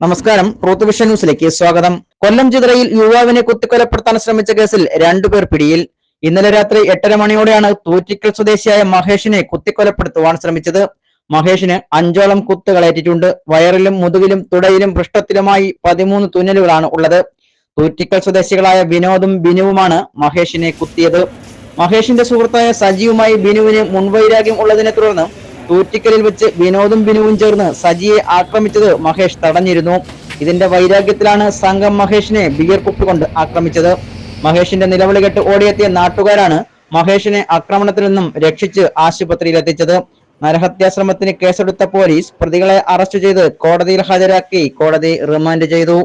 നമസ്കാരം. Ruth vision ന്യൂസിലേക്ക് സ്വാഗതം. കൊല്ലം ചിതറയിൽ യുവാവിനെ കുത്തിക്കൊലപ്പെടുത്താൻ ശ്രമിച്ച കേസിൽ രണ്ടുപേർ പിടിയിൽ. ഇന്നലെ രാത്രി എട്ടര മണിയോടെയാണ് തൂറ്റിക്കൽ സ്വദേശിയായ മഹേഷിനെ കുത്തിക്കൊലപ്പെടുത്തുവാൻ ശ്രമിച്ചത്. മഹേഷിന് അഞ്ചോളം കുത്തുകളേറ്റിട്ടുണ്ട്. വയറിലും മുതുകിലും തുടയിലും പൃഷ്ഠത്തിലുമായി പതിമൂന്ന് തുന്നലുകളാണ് ഉള്ളത്. തൂറ്റിക്കൽ സ്വദേശികളായ വിനോദും ബിനുവുമാണ് മഹേഷിനെ കുത്തിയത്. മഹേഷിന്റെ സുഹൃത്തായ സജിയുമായി ബിനുവിന് മുൻവൈരാഗ്യം ഉള്ളതിനെ തുടർന്ന് തൂറ്റിക്കലിൽ വെച്ച് വിനോദും ബിനുവും ചേർന്ന് സജിയെ ആക്രമിച്ചത് മഹേഷ് തടഞ്ഞിരുന്നു. ഇതിന്റെ വൈരാഗ്യത്തിലാണ് സംഘം മഹേഷിനെ ബിയർ കുപ്പികൊണ്ട് ആക്രമിച്ചത്. മഹേഷിന്റെ നിലവിളി കെട്ട് ഓടിയെത്തിയ നാട്ടുകാരാണ് മഹേഷിനെ ആക്രമണത്തിൽ നിന്നും രക്ഷിച്ച് ആശുപത്രിയിൽ എത്തിച്ചത് നരഹത്യാശ്രമത്തിന് കേസെടുത്ത പോലീസ് പ്രതികളെ അറസ്റ്റ് ചെയ്ത് കോടതിയിൽ ഹാജരാക്കി കോടതി റിമാൻഡ് ചെയ്തു.